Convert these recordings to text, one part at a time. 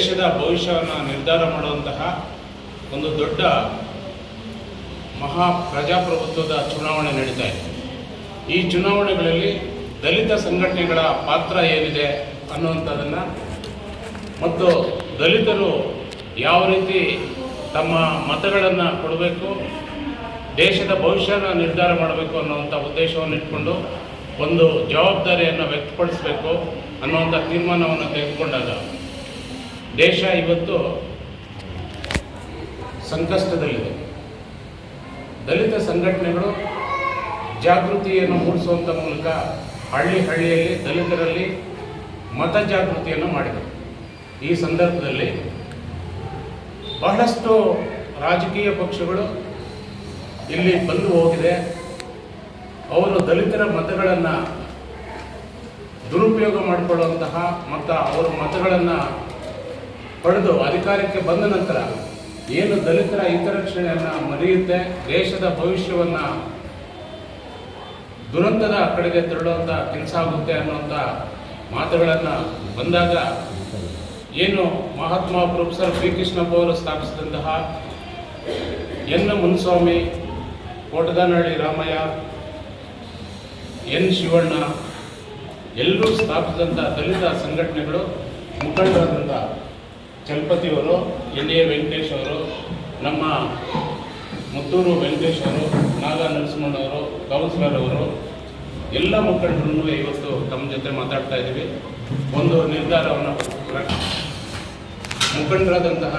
ದೇಶದ ಭವಿಷ್ಯವನ್ನು ನಿರ್ಧಾರ ಮಾಡುವಂತಹ ಒಂದು ದೊಡ್ಡ ಮಹಾ ಪ್ರಜಾಪ್ರಭುತ್ವದ ಚುನಾವಣೆ ನಡೀತಾ ಇದೆ. ಈ ಚುನಾವಣೆಗಳಲ್ಲಿ ದಲಿತ ಸಂಘಟನೆಗಳ ಪಾತ್ರ ಏನಿದೆ ಅನ್ನುವಂಥದ್ದನ್ನು ಮತ್ತು ದಲಿತರು ಯಾವ ರೀತಿ ತಮ್ಮ ಮತಗಳನ್ನು ಕೊಡಬೇಕು, ದೇಶದ ಭವಿಷ್ಯನ ನಿರ್ಧಾರ ಮಾಡಬೇಕು ಅನ್ನುವಂಥ ಉದ್ದೇಶವನ್ನು ಇಟ್ಕೊಂಡು ಒಂದು ಜವಾಬ್ದಾರಿಯನ್ನು ವ್ಯಕ್ತಪಡಿಸಬೇಕು ಅನ್ನುವಂಥ ತೀರ್ಮಾನವನ್ನು ತೆಗೆದುಕೊಂಡಾಗ ದೇಶ ಇವತ್ತು ಸಂಕಷ್ಟದಲ್ಲಿದೆ. ದಲಿತ ಸಂಘಟನೆಗಳು ಜಾಗೃತಿಯನ್ನು ಮೂಡಿಸುವಂಥ ಮೂಲಕ ಹಳ್ಳಿ ಹಳ್ಳಿಯಲ್ಲಿ ದಲಿತರಲ್ಲಿ ಮತ ಜಾಗೃತಿಯನ್ನು ಮಾಡಿದೆ. ಈ ಸಂದರ್ಭದಲ್ಲಿ ಬಹಳಷ್ಟು ರಾಜಕೀಯ ಪಕ್ಷಗಳು ಇಲ್ಲಿ ಬಂದು ಹೋಗಿದೆ. ಅವರು ದಲಿತರ ಮತಗಳನ್ನು ದುರುಪಯೋಗ ಮಾಡಿಕೊಳ್ಳುವಂತಹ ಮತ್ತು ಅವರ ಮತಗಳನ್ನು ಪಡೆದು ಅಧಿಕಾರಕ್ಕೆ ಬಂದ ನಂತರ ಏನು ದಲಿತರ ಹಿತರಕ್ಷಣೆಯನ್ನು ಮರೆಯುತ್ತೆ, ದೇಶದ ಭವಿಷ್ಯವನ್ನು ದುರಂತದ ಕಡೆಗೆ ತೆರಳುವಂಥ ಕೆಲಸ ಆಗುತ್ತೆ ಅನ್ನುವಂಥ ಮಾತುಗಳನ್ನು ಬಂದಾಗ ಏನು ಮಹಾತ್ಮ ಪ್ರೊಫೆಸರ್ ಪಿ ಕೃಷ್ಣಪ್ಪ ಅವರು ಸ್ಥಾಪಿಸಿದಂತಹ ಎನ್ ಮುನ್ಸ್ವಾಮಿ ಕೋಟದನಹಳ್ಳಿ ರಾಮಯ್ಯ, ಎನ್ ಶಿವಣ್ಣ, ಎಲ್ಲರೂ ಸ್ಥಾಪಿಸಿದಂಥ ದಲಿತ ಸಂಘಟನೆಗಳು ಮುಖಂಡರಾದಂಥ ಚಲಪತಿಯವರು ಎನ್ ಎ ವೆಂಕಟೇಶ್ ಅವರು, ನಮ್ಮ ಮುತ್ತೂರು ವೆಂಕಟೇಶ್ ಅವರು, ನಾಗ ನರಸಿಂಹನವರು ಕೌನ್ಸಿಲರ್ ಅವರು, ಎಲ್ಲ ಮುಖಂಡರು ಇವತ್ತು ತಮ್ಮ ಜೊತೆ ಮಾತಾಡ್ತಾ ಇದ್ದೀವಿ. ಒಂದು ನಿರ್ಧಾರವನ್ನು ಮುಖಂಡರಾದಂತಹ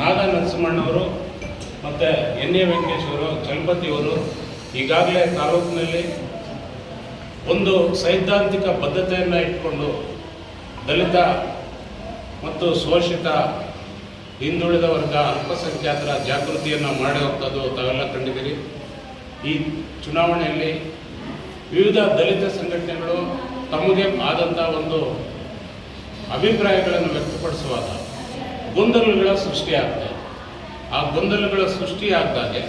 ನಾಗ ನರಸಿಂಹಣ್ಣವರು ಮತ್ತು ಎನ್ ಎ ವೆಂಕಟೇಶ್ ಅವರು ಚಲಪತಿಯವರು ಈಗಾಗಲೇ ತಾಲೂಕಿನಲ್ಲಿ ಒಂದು ಸೈದ್ಧಾಂತಿಕ ಬದ್ಧತೆಯನ್ನು ಇಟ್ಕೊಂಡು ದಲಿತ ಮತ್ತು ಶೋಷಿತ ಹಿಂದುಳಿದ ವರ್ಗ ಅಲ್ಪಸಂಖ್ಯಾತರ ಜಾಗೃತಿಯನ್ನು ಮಾಡುವಂಥದ್ದು ತಾವೆಲ್ಲ ಕಂಡಿದ್ದೀರಿ. ಈ ಚುನಾವಣೆಯಲ್ಲಿ ವಿವಿಧ ದಲಿತ ಸಂಘಟನೆಗಳು ತಮಗೆ ಆದಂಥ ಒಂದು ಅಭಿಪ್ರಾಯಗಳನ್ನು ವ್ಯಕ್ತಪಡಿಸುವಾಗ ಗೊಂದಲಗಳ ಸೃಷ್ಟಿಯಾಗ್ತದೆ ಆ ಗೊಂದಲಗಳ ಸೃಷ್ಟಿಯಾಗದಾಗೆ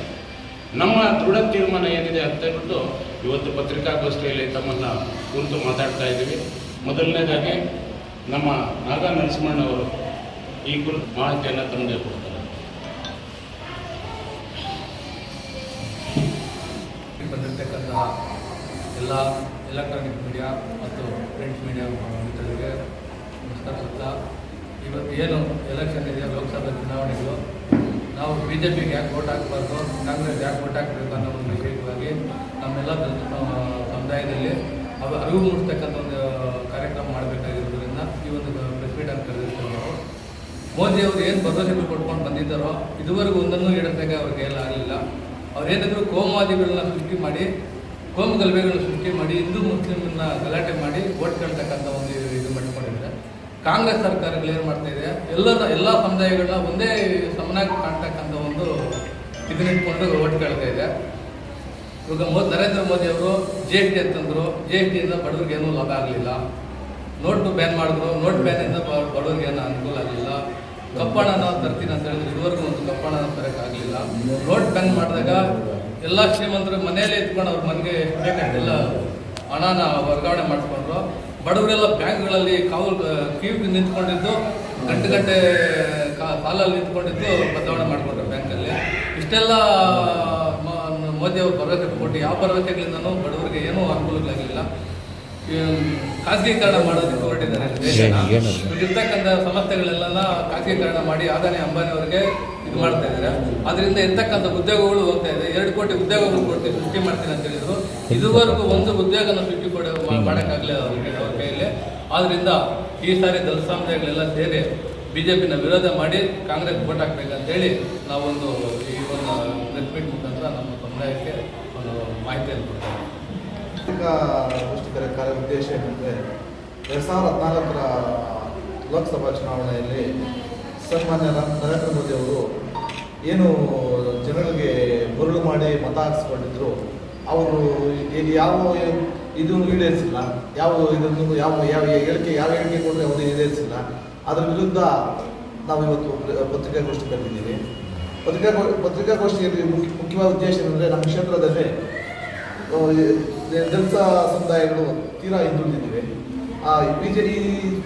ನಮ್ಮ ದೃಢ ತೀರ್ಮಾನ ಏನಿದೆ ಅಂತ ಹೇಳ್ಬಿಟ್ಟು ಇವತ್ತು ಪತ್ರಿಕಾಗೋಷ್ಠಿಯಲ್ಲಿ ತಮ್ಮನ್ನು ಕುರಿತು ಮಾತಾಡ್ತಾ ಇದ್ದೀವಿ. ಮೊದಲನೇದಾಗಿ ನಮ್ಮ ನಾಗಾ ನರಸಿಂಹಣ್ಣವರು ಈ ಕುರಿತು ಮಾಹಿತಿಯನ್ನು ತಮಗೆ ಕೊಡ್ತಾರೆ ಬಂದಿರತಕ್ಕಂತಹ ಎಲ್ಲ ಎಲೆಕ್ಟ್ರಾನಿಕ್ ಮೀಡಿಯಾ ಮತ್ತು ಪ್ರಿಂಟ್ ಮೀಡಿಯಾ ಮಿತ್ರರಿಗೆ ಸುತ್ತಾ. ಇವತ್ತು ಏನು ಎಲೆಕ್ಷನ್ ಇದೆಯಾ, ಲೋಕಸಭಾ ಚುನಾವಣೆಗಳು, ನಾವು ಬಿ ಜೆ ಪಿಗೆ ಯಾಕೆ ವೋಟ್ ಹಾಕಬಾರ್ದು ಕಾಂಗ್ರೆಸ್ ಯಾಕೆ ವೋಟ್ ಹಾಕಬೇಕು ಅನ್ನೋ ಒಂದು ವಿಷಯವಾಗಿ ನಮ್ಮೆಲ್ಲ ಸಮುದಾಯದಲ್ಲಿ ಅವು ಅರಿವು ಮೂಡಿಸ್ತಕ್ಕಂಥ ಒಂದು ಕಾರ್ಯಕ್ರಮ ಮಾಡಬೇಕಾಗಿರೋದ್ರಿಂದ ಈ ಒಂದು ಮೋದಿ ಅವರು ಏನು ಭರವಸೆಗಳು ಕೊಟ್ಕೊಂಡು ಬಂದಿದ್ದಾರೋ, ಇದುವರೆಗೂ ಒಂದನ್ನು ಇಡೋದಕ್ಕೆ ಅವ್ರಿಗೆ ಎಲ್ಲ ಆಗಲಿಲ್ಲ. ಅವ್ರೇನಿದ್ರು ಕೋಮವಾದಿಗಳನ್ನ ಸೃಷ್ಟಿ ಮಾಡಿ, ಕೋಮ ಗಲಭೆಗಳನ್ನ ಸೃಷ್ಟಿ ಮಾಡಿ, ಹಿಂದೂ ಮುಸ್ಲಿಮನ್ನ ಗಲಾಟೆ ಮಾಡಿ ಓಟ್ ಕೇಳ್ತಕ್ಕಂಥ ಒಂದು ಇದು ಮಾಡ್ಕೊಂಡಿದ್ದಾರೆ. ಕಾಂಗ್ರೆಸ್ ಸರ್ಕಾರಗಳು ಏನು ಮಾಡ್ತಾ ಇದೆ. ಎಲ್ಲ ಎಲ್ಲ ಸಮುದಾಯಗಳನ್ನ ಒಂದೇ ಸಮನಾಗಿ ಕಾಣ್ತಕ್ಕಂಥ ಒಂದು ಇದನ್ನಿಟ್ಕೊಂಡು ಓಟ್ ಕೇಳ್ತಾ ಇದೆ. ಇವಾಗ ಮೋ, ನರೇಂದ್ರ ಮೋದಿ ಅವರು ಜೆ ಎಸ್ ಟಿ ಅಂತಂದರು ಜೆ ಎಸ್ ಟಿಯಿಂದ ಬಡವ್ರಿಗೆ ಏನೂ ಲಾಭ ಆಗಲಿಲ್ಲ. ನೋಟ್ ಬ್ಯಾನ್ ಮಾಡಿದ್ರು ನೋಟ್ ಬ್ಯಾನ್ ಇಂದ ಬಡವರಿಗೆ ಏನು ಅನುಕೂಲ ಆಗಲಿಲ್ಲ. ಕಪ್ಪಣನ ತರ್ತೀನಿ ಅಂತ ಹೇಳಿದ್ರೆ ಇದುವರೆಗೂ ಒಂದು ಕಪ್ಪಣನ ತರಕ್ಕಾಗಲಿಲ್ಲ ನೋಟ್ ಬ್ಯಾನ್ ಮಾಡಿದಾಗ ಎಲ್ಲ ಶ್ರೀಮಂತರು ಮನೆಯಲ್ಲೇ ಇದ್ಕೊಂಡು ಅವ್ರ ಮನೆಗೆ ಎಲ್ಲ ಹಣನ ವರ್ಗಾವಣೆ ಮಾಡಿಕೊಂಡ್ರು. ಬಡವರೆಲ್ಲ ಬ್ಯಾಂಕ್ಗಳಲ್ಲಿ ಕಾವು ಕ್ಯೂ ನಿಂತ್ಕೊಂಡಿದ್ದು, ಗಂಟೆ ಗಂಟೆ ಕಾಲಲ್ಲಿ ನಿಂತ್ಕೊಂಡಿದ್ದು ಬದಲಾವಣೆ ಮಾಡಿಕೊಂಡ್ರು ಬ್ಯಾಂಕಲ್ಲಿ. ಇಷ್ಟೆಲ್ಲ, ಮ- ಮೋದಿ ಅವರು ಭರವಸೆ ಕೊಟ್ಟು, ಯಾವ ಭರವಸೆಗಳಿಂದನೂ ಬಡವರಿಗೆ ಏನೂ ಅನುಕೂಲಗಳಾಗಲಿಲ್ಲ. ಖಾಸಗೀಕರಣ ಮಾಡೋದಕ್ಕೆ ಹೊರಟಿದ್ದಾರೆ. ಇರ್ತಕ್ಕಂಥ ಸಂಸ್ಥೆಗಳೆಲ್ಲ ಖಾಸಗೀಕರಣ ಮಾಡಿ ಆದಾನಿ ಅಂಬಾನಿ ಅವರಿಗೆ ಇದು ಮಾಡ್ತಾ ಇದ್ದಾರೆ. ಅದರಿಂದ ಇರ್ತಕ್ಕಂಥ ಉದ್ಯೋಗಗಳು ಹೋಗ್ತಾ ಇದೆ. ಎರಡು ಕೋಟಿ ಉದ್ಯೋಗಗಳು ಕೊಡ್ತೀವಿ ಸೃಷ್ಟಿ ಮಾಡ್ತೀನಿ ಅಂತ ಹೇಳಿದ್ರು. ಇದುವರೆಗೂ ಒಂದು ಉದ್ಯೋಗನ ಸೃಷ್ಟಿ ಕೊಡ ಮಾಡೋಕ್ಕಾಗಲಿಲ್ಲ ಅವ್ರಿಗೆ ಅವ್ರ ಕೈಯಲ್ಲಿ ಆದ್ರಿಂದ ಈ ಸಾರಿ ದಲ ಸಮುದಾಯಗಳೆಲ್ಲ ಸೇರಿ ಬಿ ಜೆ ಪಿನ ವಿರೋಧ ಮಾಡಿ ಕಾಂಗ್ರೆಸ್ ವೋಟ್ ಹಾಕ್ಬೇಕಂತೇಳಿ ನಾವೊಂದು ಈ ಒಂದು ಪ್ರೆಸ್ ಮೀಟ್ ಮುಖಾಂತರ ನಮ್ಮ ಸಮುದಾಯಕ್ಕೆ ಒಂದು ಮಾಹಿತಿಯನ್ನು ಕೊಡ್ತೇವೆ ಪುಸ್ತಕದ ಕಾರ್ಯ ಉದ್ದೇಶ ಏನಂದರೆ ಎರಡು ಸಾವಿರದ ಹದಿನಾಲ್ಕರ ಲೋಕಸಭಾ ಚುನಾವಣೆಯಲ್ಲಿ ಸನ್ಮಾನ್ಯ ನರೇಂದ್ರ ಮೋದಿ ಅವರು ಏನು ಜನಗಳಿಗೆ ಬರಳು ಮಾಡಿ ಮತ ಹಾಕಿಸ್ಕೊಂಡಿದ್ರು, ಅವರು ಈಗ ಯಾವ ಇದು ಈಡೇರಿಸಿಲ್ಲ, ಯಾವ ಇದನ್ನು ಯಾವ ಯಾವ ಹೇಳಿಕೆ ಯಾವ ಹೇಳಿಕೆ ಕೊಟ್ಟರೆ ಅವರು ಈಡೇರಿಸಿಲ್ಲ, ಅದರ ವಿರುದ್ಧ ನಾವು ಇವತ್ತು ಪತ್ರಿಕಾಗೋಷ್ಠಿ ಕರೆದಿದ್ದೀವಿ. ಪತ್ರಿಕಾ ಪತ್ರಿಕಾಗೋಷ್ಠಿಯಲ್ಲಿ ಮುಖ್ಯ ಮುಖ್ಯವಾದ ಉದ್ದೇಶ ಏನಂದರೆ ನಮ್ಮ ಕ್ಷೇತ್ರದಲ್ಲಿ ದಲಿತ ಸಮುದಾಯಗಳು ತೀರಾ ಹಿಂದುಳಿದಿವೆ ಬಿಜೆಪಿ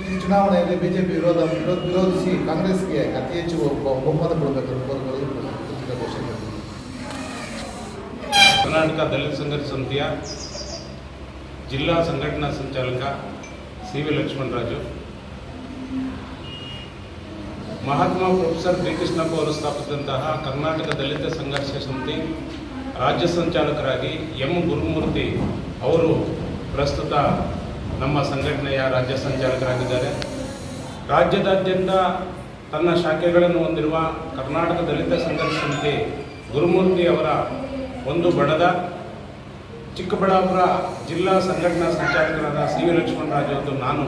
ಈ ಚುನಾವಣೆಯಲ್ಲಿ ಬಿಜೆಪಿ ವಿರೋಧ ವಿರೋಧ ವಿರೋಧಿಸಿ ಕಾಂಗ್ರೆಸ್ಗೆ ಅತಿ ಹೆಚ್ಚು ಬಹು- ಬಹುಮತ ಕೊಡಬೇಕು. ಕರ್ನಾಟಕ ದಲಿತ ಸಂಘರ್ಷ ಸಮಿತಿಯ ಜಿಲ್ಲಾ ಸಂಘಟನಾ ಸಂಚಾಲಕ C V Lakshmanaraju, Mahatma professor B Krishnappa ಅವರು ಸ್ಥಾಪಿಸಿದಂತಹ ಕರ್ನಾಟಕ ದಲಿತ ಸಂಘರ್ಷ ಸಮಿತಿ ರಾಜ್ಯ ಸಂಚಾಲಕರಾಗಿ ಎಂ ಗುರುಮೂರ್ತಿ ಅವರು ಪ್ರಸ್ತುತ ನಮ್ಮ ಸಂಘಟನೆಯ ರಾಜ್ಯ ಸಂಚಾಲಕರಾಗಿದ್ದಾರೆ. ರಾಜ್ಯದಾದ್ಯಂತ ತನ್ನ ಶಾಖೆಗಳನ್ನು ಹೊಂದಿರುವ ಕರ್ನಾಟಕ ದಲಿತ ಸಂಘರ್ಷ ಸಮಿತಿ ಗುರುಮೂರ್ತಿ ಅವರ ಒಂದು ಬಣದ ಚಿಕ್ಕಬಳ್ಳಾಪುರ ಜಿಲ್ಲಾ ಸಂಘಟನಾ ಸಂಚಾಲಕರಾದ ಸಿ ವಿ ಲಕ್ಷ್ಮಣರಾಜು ಮತ್ತು ನಾನು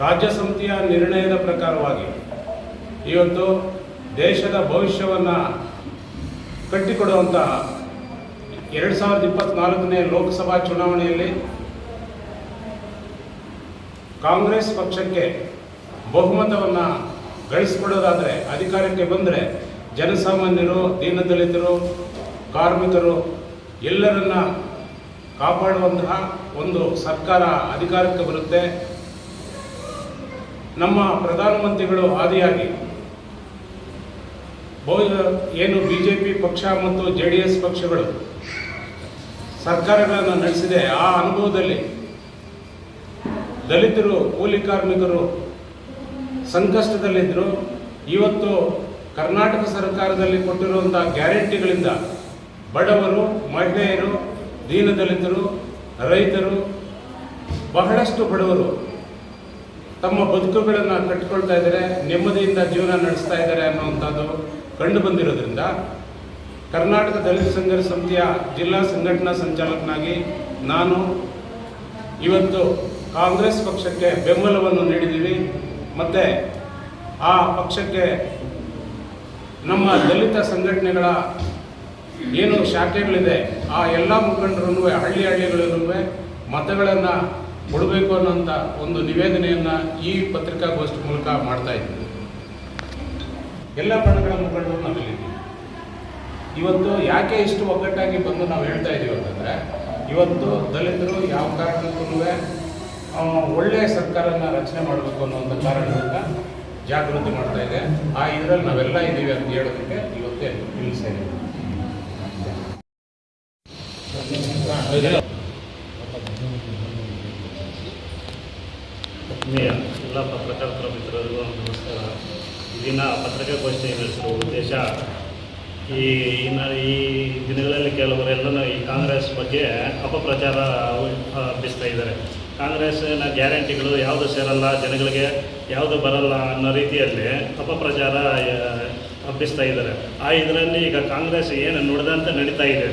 ರಾಜ್ಯ ಸಮಿತಿಯ ನಿರ್ಣಯದ ಪ್ರಕಾರವಾಗಿ ಇವತ್ತು ದೇಶದ ಭವಿಷ್ಯವನ್ನು ಕಟ್ಟಿಕೊಡುವಂಥ ಎರಡು ಸಾವಿರದ ಇಪ್ಪತ್ನಾಲ್ಕನೇ ಲೋಕಸಭಾ ಚುನಾವಣೆಯಲ್ಲಿ ಕಾಂಗ್ರೆಸ್ ಪಕ್ಷಕ್ಕೆ ಬಹುಮತವನ್ನು ಗಳಿಸ್ಕೊಡೋದಾದರೆ, ಅಧಿಕಾರಕ್ಕೆ ಬಂದರೆ ಜನಸಾಮಾನ್ಯರು, ದೀನದಲಿತರು, ಕಾರ್ಮಿಕರು ಎಲ್ಲರನ್ನ ಕಾಪಾಡುವಂತಹ ಒಂದು ಸರ್ಕಾರ ಅಧಿಕಾರಕ್ಕೆ ಬರುತ್ತೆ. ನಮ್ಮ ಪ್ರಧಾನಮಂತ್ರಿಗಳು ಆದಿಯಾಗಿ ಬಹು ಏನು ಬಿ ಜೆ ಪಿ ಪಕ್ಷ ಮತ್ತು ಜೆ ಡಿ ಎಸ್ ಪಕ್ಷಗಳು ಸರ್ಕಾರಗಳನ್ನು ನಡೆಸಿದೆ, ಆ ಅನುಭವದಲ್ಲಿ ದಲಿತರು, ಕೂಲಿ ಕಾರ್ಮಿಕರು ಸಂಕಷ್ಟದಲ್ಲಿದ್ದರು ಇವತ್ತು ಕರ್ನಾಟಕ ಸರ್ಕಾರದಲ್ಲಿ ಕೊಟ್ಟಿರುವಂಥ ಗ್ಯಾರಂಟಿಗಳಿಂದ ಬಡವರು, ಮಹಿಳೆಯರು ದೀನದಲಿತರು ರೈತರು, ಬಹಳಷ್ಟು ಬಡವರು ತಮ್ಮ ಬದುಕುಗಳನ್ನು ಕಟ್ಟಿಕೊಳ್ತಾ ಇದ್ದಾರೆ, ನೆಮ್ಮದಿಯಿಂದ ಜೀವನ ನಡೆಸ್ತಾ ಇದ್ದಾರೆ ಅನ್ನುವಂಥದ್ದು ಕಂಡು ಬಂದಿರೋದ್ರಿಂದ ಕರ್ನಾಟಕ ದಲಿತ ಸಂಘರ್ಷ ಸಮಿತಿಯ ಜಿಲ್ಲಾ ಸಂಘಟನಾ ಸಂಚಾಲಕನಾಗಿ ನಾನು ಇವತ್ತು ಕಾಂಗ್ರೆಸ್ ಪಕ್ಷಕ್ಕೆ ಬೆಂಬಲವನ್ನು ನೀಡಿದ್ದೀವಿ. ಮತ್ತು ಆ ಪಕ್ಷಕ್ಕೆ ನಮ್ಮ ದಲಿತ ಸಂಘಟನೆಗಳ ಏನು ಶಾಖೆಗಳಿದೆ, ಆ ಎಲ್ಲ ಮುಖಂಡರೂ ಹಳ್ಳಿ ಹಳ್ಳಿಗಳಲ್ಲೂ ಮತಗಳನ್ನು ಕೊಡಬೇಕು ಅನ್ನೋಂಥ ಒಂದು ನಿವೇದನೆಯನ್ನು ಈ ಪತ್ರಿಕಾಗೋಷ್ಠಿ ಮೂಲಕ ಮಾಡ್ತಾ ಇದ್ದೀವಿ ಎಲ್ಲ ಬಣಗಳ ಮುಖಂಡರು ನಾವಿಲ್ಲಿದ್ದೀವಿ ಇವತ್ತು ಯಾಕೆ ಇಷ್ಟು ಒಗ್ಗಟ್ಟಾಗಿ ಬಂದು ನಾವು ಹೇಳ್ತಾ ಇದ್ದೀವಿ ಅಂತಂದರೆ ಇವತ್ತು ದಲಿತರು ಯಾವ ಕಾರಣಕ್ಕೂ ಒಳ್ಳೆಯ ಸರ್ಕಾರನ ರಚನೆ ಮಾಡಬೇಕು ಅನ್ನುವಂಥ ಕಾರಣದಿಂದ ಜಾಗೃತಿ ಮಾಡ್ತಾ ಇದೆ ಆ ಇದರಲ್ಲಿ ನಾವೆಲ್ಲ ಇದ್ದೀವಿ ಅಂತ ಹೇಳೋದಕ್ಕೆ ಇವತ್ತೇ ಆತ್ಮೀಯ ಎಲ್ಲ ಪತ್ರಕರ್ತರ ಮಿತ್ರರಿಗೂ ನಮಸ್ಕಾರ ಇಲ್ಲಿನ ಪತ್ರಿಕಾಗೋಷ್ಠಿ ನಡೆಸಿರುವ ಉದ್ದೇಶ ಈ ಇನ್ನ ಈ ದಿನಗಳಲ್ಲಿ ಕೆಲವರೆಲ್ಲನೂ ಈ ಕಾಂಗ್ರೆಸ್ ಬಗ್ಗೆ ಅಪಪ್ರಚಾರ ಹಬ್ಬಿಸ್ತಾ ಇದ್ದಾರೆ. ಕಾಂಗ್ರೆಸ್ಸಿನ ಗ್ಯಾರಂಟಿಗಳು ಯಾವುದು ಸೇರಲ್ಲ, ಜನಗಳಿಗೆ ಯಾವುದು ಬರಲ್ಲ ಅನ್ನೋ ರೀತಿಯಲ್ಲಿ ಅಪಪ್ರಚಾರ ಹಬ್ಬಿಸ್ತಾ ಇದ್ದಾರೆ. ಆ ಇದರಲ್ಲಿ ಈಗ ಕಾಂಗ್ರೆಸ್ ಏನು ನುಡಿದಂತೆ ನಡೀತಾ ಇದೆ?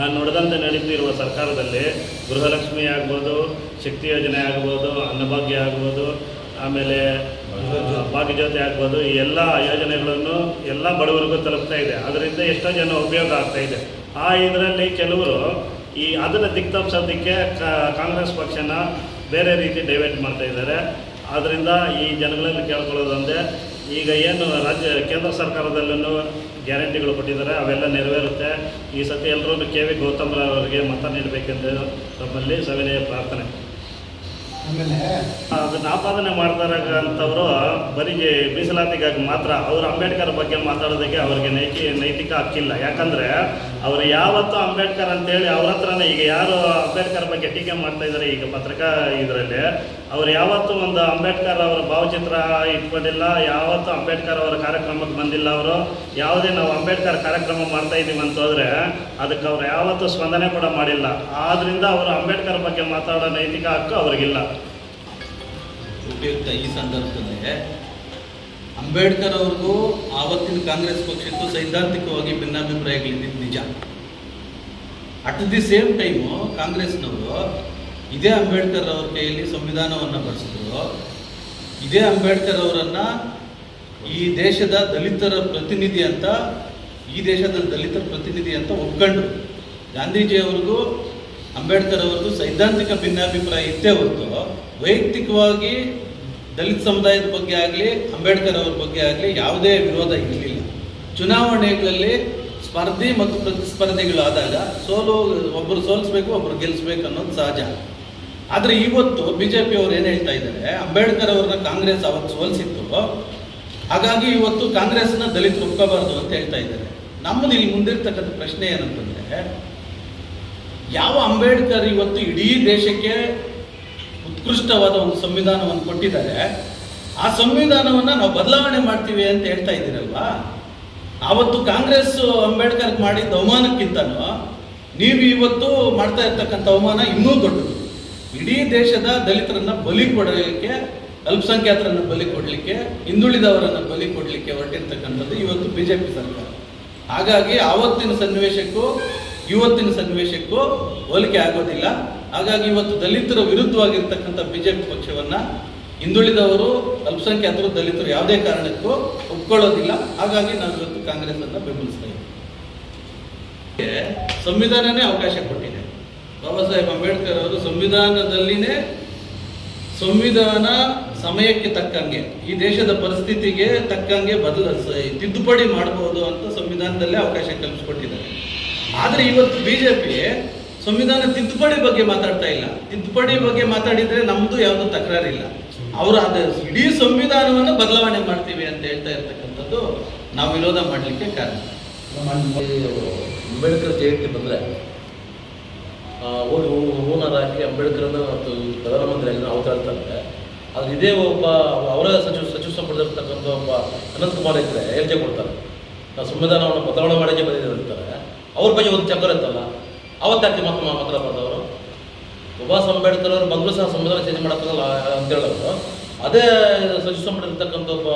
ಆ ನುಡಿದಂತೆ ನಡೀತಿರುವ ಸರ್ಕಾರದಲ್ಲಿ ಗೃಹಲಕ್ಷ್ಮಿ ಆಗ್ಬೋದು, ಶಕ್ತಿ ಯೋಜನೆ ಆಗ್ಬೋದು, ಅನ್ನಭಾಗ್ಯ ಆಗ್ಬೋದು, ಆಮೇಲೆ ಭಾಗ್ಯಜ್ಯೋತಿ ಆಗ್ಬೋದು, ಈ ಎಲ್ಲ ಯೋಜನೆಗಳನ್ನು ಎಲ್ಲ ಬಡವರಿಗೂ ತಲುಪ್ತಾ ಇದೆ. ಅದರಿಂದ ಎಷ್ಟೋ ಜನ ಉಪಯೋಗ ಆಗ್ತಾ ಇದೆ. ಆ ಇದರಲ್ಲಿ ಕೆಲವರು ಈ ಅದನ್ನು ದಿಕ್ತಪ್ಸೋದಕ್ಕೆ ಕಾಂಗ್ರೆಸ್ ಪಕ್ಷನ ಬೇರೆ ರೀತಿ ಡೈವರ್ಟ್ ಮಾಡ್ತಾ ಇದ್ದಾರೆ. ಆದ್ದರಿಂದ ಈ ಜನಗಳಲ್ಲಿ ಕೇಳ್ಕೊಳ್ಳೋದಂದರೆ ಈಗ ಏನು ರಾಜ್ಯ, ಕೇಂದ್ರ ಸರ್ಕಾರದಲ್ಲೂ ಗ್ಯಾರಂಟಿಗಳು ಕೊಟ್ಟಿದ್ದಾರೆ, ಅವೆಲ್ಲ ನೆರವೇರುತ್ತೆ. ಈ ಸತಿ ಎಲ್ಲರೂ ಕೆ ವಿ ಗೌತಮ್ ಅವರಿಗೆ ಮತ ನೀಡಬೇಕೆಂದು ತಮ್ಮಲ್ಲಿ ಸವಿನಯ ಪ್ರಾರ್ಥನೆ. ಅದನ್ನ ಆಪಾದನೆ ಮಾಡ್ತಾರಂಥವ್ರು ಬರೀ ಮೀಸಲಾತಿಗಾಗಿ ಮಾತ್ರ ಅವ್ರು ಅಂಬೇಡ್ಕರ್ ಬಗ್ಗೆ ಮಾತಾಡೋದಕ್ಕೆ ಅವ್ರಿಗೆ ನೈತಿ, ನೈತಿಕ ಹಕ್ಕಿಲ್ಲ. ಯಾಕಂದ್ರೆ ಅವರು ಯಾವತ್ತೂ ಅಂಬೇಡ್ಕರ್ ಅಂತೇಳಿ ಅವ್ರ ಹತ್ರನೇ ಈಗ ಯಾರು ಅಂಬೇಡ್ಕರ್ ಬಗ್ಗೆ ಟೀಕೆ ಮಾಡ್ತಾ ಇದ್ದಾರೆ ಈಗ ಪತ್ರಿಕಾ ಇದರಲ್ಲಿ. ಅವ್ರು ಯಾವತ್ತೂ ಒಂದು ಅಂಬೇಡ್ಕರ್ ಅವರ ಭಾವಚಿತ್ರ ಇಟ್ಕೊಂಡಿಲ್ಲ, ಯಾವತ್ತೂ ಅಂಬೇಡ್ಕರ್ ಅವರ ಕಾರ್ಯಕ್ರಮಕ್ಕೆ ಬಂದಿಲ್ಲ ಅವರು. ಯಾವುದೇ ನಾವು ಅಂಬೇಡ್ಕರ್ ಕಾರ್ಯಕ್ರಮ ಮಾಡ್ತಾ ಇದ್ದೀವಿ ಅಂತ ಹೋದ್ರೆ ಅದಕ್ಕೆ ಅವ್ರು ಯಾವತ್ತೂ ಸ್ಪಂದನೆ ಕೂಡ ಮಾಡಿಲ್ಲ. ಆದ್ದರಿಂದ ಅವರು ಅಂಬೇಡ್ಕರ್ ಬಗ್ಗೆ ಮಾತಾಡೋ ನೈತಿಕ ಹಕ್ಕು ಅವ್ರಿಗಿಲ್ಲ. ಉಪಯುಕ್ತ ಈ ಸಂದರ್ಭದಲ್ಲಿ ಅಂಬೇಡ್ಕರ್ ಅವ್ರಿಗೂ ಆವತ್ತಿನ ಕಾಂಗ್ರೆಸ್ ಪಕ್ಷಕ್ಕೂ ಸೈದ್ಧಾಂತಿಕವಾಗಿ ಭಿನ್ನಾಭಿಪ್ರಾಯಗಳಿದ್ದಿದ್ದು ನಿಜ. ಅಟ್ ದಿ ಸೇಮ್ ಟೈಮು ಕಾಂಗ್ರೆಸ್ನವರು ಇದೇ ಅಂಬೇಡ್ಕರ್ ಅವ್ರ ಕೈಯಲ್ಲಿ ಸಂವಿಧಾನವನ್ನು ಬರೆಸಿದ್ರು ಇದೇ ಅಂಬೇಡ್ಕರ್ ಅವರನ್ನ ಈ ದೇಶದ ದಲಿತರ ಪ್ರತಿನಿಧಿ ಅಂತ, ಈ ದೇಶದ ದಲಿತರ ಪ್ರತಿನಿಧಿ ಅಂತ ಒಪ್ಕೊಂಡ್ರು. ಗಾಂಧೀಜಿ ಅವ್ರಿಗೂ ಅಂಬೇಡ್ಕರ್ ಅವ್ರದ್ದು ಸೈದ್ಧಾಂತಿಕ ಭಿನ್ನಾಭಿಪ್ರಾಯ ಇದ್ದೇ ಹೊರತು, ವೈಯಕ್ತಿಕವಾಗಿ ದಲಿತ ಸಮುದಾಯದ ಬಗ್ಗೆ ಆಗಲಿ, ಅಂಬೇಡ್ಕರ್ ಅವ್ರ ಬಗ್ಗೆ ಆಗಲಿ ಯಾವುದೇ ವಿರೋಧ ಇರಲಿಲ್ಲ. ಚುನಾವಣೆಗಳಲ್ಲಿ ಸ್ಪರ್ಧಿ ಮತ್ತು ಪ್ರತಿಸ್ಪರ್ಧಿಗಳು ಆದಾಗ ಸೋಲು ಒಬ್ಬರು ಸೋಲಿಸ್ಬೇಕು ಒಬ್ಬರು ಗೆಲ್ಲಿಸ್ಬೇಕು ಅನ್ನೋದು ಸಹಜ. ಆದರೆ ಇವತ್ತು ಬಿ ಜೆ ಪಿಯವರು ಏನು ಹೇಳ್ತಾ ಇದ್ದಾರೆ, ಅಂಬೇಡ್ಕರ್ ಅವ್ರನ್ನ ಕಾಂಗ್ರೆಸ್ ಅವತ್ತು ಸೋಲಿಸಿತ್ತು. ಹಾಗಾಗಿ ಇವತ್ತು ಕಾಂಗ್ರೆಸ್ನ ದಲಿತ ಒಪ್ಕೋಬಾರ್ದು ಅಂತ ಹೇಳ್ತಾ ಇದ್ದಾರೆ. ನಮ್ಮದು ಇಲ್ಲಿ ಮುಂದಿರ್ತಕ್ಕಂಥ ಪ್ರಶ್ನೆ ಏನಂತಂದ್ರೆ, ಯಾವ ಅಂಬೇಡ್ಕರ್ ಇವತ್ತು ಇಡೀ ದೇಶಕ್ಕೆ ಉತ್ಕೃಷ್ಟವಾದ ಒಂದು ಸಂವಿಧಾನವನ್ನು ಕೊಟ್ಟಿದ್ದಾರೆ, ಆ ಸಂವಿಧಾನವನ್ನು ನಾವು ಬದಲಾವಣೆ ಮಾಡ್ತೀವಿ ಅಂತ ಹೇಳ್ತಾ ಇದ್ದೀರಲ್ವಾ? ಆವತ್ತು ಕಾಂಗ್ರೆಸ್ ಅಂಬೇಡ್ಕರ್ ಮಾಡಿದ್ದ ಅವಮಾನಕ್ಕಿಂತನೂ, ನೀವು ಇವತ್ತು ಮಾಡ್ತಾ ಇರ್ತಕ್ಕಂಥ ಅವಮಾನ ಇನ್ನೂ ದೊಡ್ಡದು. ಇಡೀ ದೇಶದ ದಲಿತರನ್ನ ಬಲಿ ಕೊಡಲಿಕ್ಕೆ, ಅಲ್ಪಸಂಖ್ಯಾತರನ್ನ ಬಲಿ ಕೊಡಲಿಕ್ಕೆ, ಹಿಂದುಳಿದವರನ್ನ ಬಲಿ ಕೊಡಲಿಕ್ಕೆ ಹೊರಟಿರ್ತಕ್ಕಂಥದ್ದು ಇವತ್ತು ಬಿಜೆಪಿ ಸರ್ಕಾರ. ಹಾಗಾಗಿ ಆವತ್ತಿನ ಸನ್ನಿವೇಶಕ್ಕೂ, ಇವತ್ತಿನ ಸನ್ನಿವೇಶಕ್ಕೂ ಹೋಲಿಕೆ ಆಗೋದಿಲ್ಲ. ಹಾಗಾಗಿ ಇವತ್ತು ದಲಿತರ ವಿರುದ್ಧವಾಗಿರ್ತಕ್ಕಂಥ ಬಿಜೆಪಿ ಪಕ್ಷವನ್ನ ಹಿಂದುಳಿದವರು, ಅಲ್ಪಸಂಖ್ಯಾತರು, ದಲಿತರು ಯಾವುದೇ ಕಾರಣಕ್ಕೂ ಒಪ್ಕೊಳ್ಳೋದಿಲ್ಲ. ಹಾಗಾಗಿ ನಾನು ಇವತ್ತು ಕಾಂಗ್ರೆಸ್ ಅನ್ನ ಬೆಂಬಲಿಸ್ತಾ ಇದ್ದೀವಿ ಸಂವಿಧಾನನೇ ಅವಕಾಶ ಕೊಟ್ಟಿದೆ. ಬಾಬಾ ಸಾಹೇಬ್ ಅಂಬೇಡ್ಕರ್ ಅವರು ಸಂವಿಧಾನದಲ್ಲಿನೇ ಸಂವಿಧಾನ ಸಮಯಕ್ಕೆ ತಕ್ಕಂಗೆ, ಈ ದೇಶದ ಪರಿಸ್ಥಿತಿಗೆ ತಕ್ಕಂಗೆ ಬದಲ ತಿದ್ದುಪಡಿ ಮಾಡಬಹುದು ಅಂತ ಸಂವಿಧಾನದಲ್ಲೇ ಅವಕಾಶ ಕಲ್ಪಿಸಿಕೊಟ್ಟಿದ್ದಾರೆ. ಆದರೆ ಇವತ್ತು ಬಿಜೆಪಿ ಸಂವಿಧಾನ ತಿದ್ದುಪಡಿ ಬಗ್ಗೆ ಮಾತಾಡ್ತಾ ಇಲ್ಲ. ತಿದ್ದುಪಡಿ ಬಗ್ಗೆ ಮಾತಾಡಿದ್ರೆ ನಮ್ದು ಯಾವುದು ತಕರಾರಿಲ್ಲ. ಅವರು ಅದು ಇಡೀ ಸಂವಿಧಾನವನ್ನು ಬದಲಾವಣೆ ಮಾಡ್ತೀವಿ ಅಂತ ಹೇಳ್ತಾ ಇರ್ತಕ್ಕಂಥದ್ದು ನಾವು ವಿರೋಧ ಮಾಡಲಿಕ್ಕೆ ಕಾರಣ. ಅಂಬೇಡ್ಕರ್ ಜಯಂತಿ ಬಂದರೆ ಹೋಗಿ ಹೂನಾರ ಹಾಕಿ ಅಂಬೇಡ್ಕರ್ನ ಮತ್ತು ಪ್ರಧಾನಮಂತ್ರಿ ಆಗಿ ನಾವು ಹೇಳ್ತಾರೆ ಅದು ಇದೇ ಒಬ್ಬ, ಅವರ ಸಚಿವ ಸಚಿವ ಸಂಪುಟದಲ್ಲಿರ್ತಕ್ಕಂಥ ಒಬ್ಬ ಅನಂತಕುಮಾರ್ ಇದ್ದರೆ ಹೇಳಿಕೆ ಕೊಡ್ತಾರೆ. ನಾವು ಸಂವಿಧಾನವನ್ನು ಬದಲಾವಣೆ ಮಾಡಿಕೆ ಬಂದಿದ್ದಾರೆ ಅವ್ರ ಬಗ್ಗೆ ಒಂದು ಚಕ್ರ ಇತ್ತಲ್ಲ ಅವತ್ತಾಕಿ ಮತ್ತೆ ಮಾತ್ರ ಬಂದವರು? ಸುಭಾಷ್ ಅಂಬೇಡ್ಕರ್ ಅವರು ಬಂದರೂ ಸಹ ಸಂವಿಧಾನ ಚೇಂಜ್ ಮಾಡೋಕ್ಕಲ್ಲ ಅಂತ ಹೇಳೋರು ಅದೇ ಸಚಿವ ಸಂಪುಟ ಇರ್ತಕ್ಕಂಥ ಒಬ್ಬ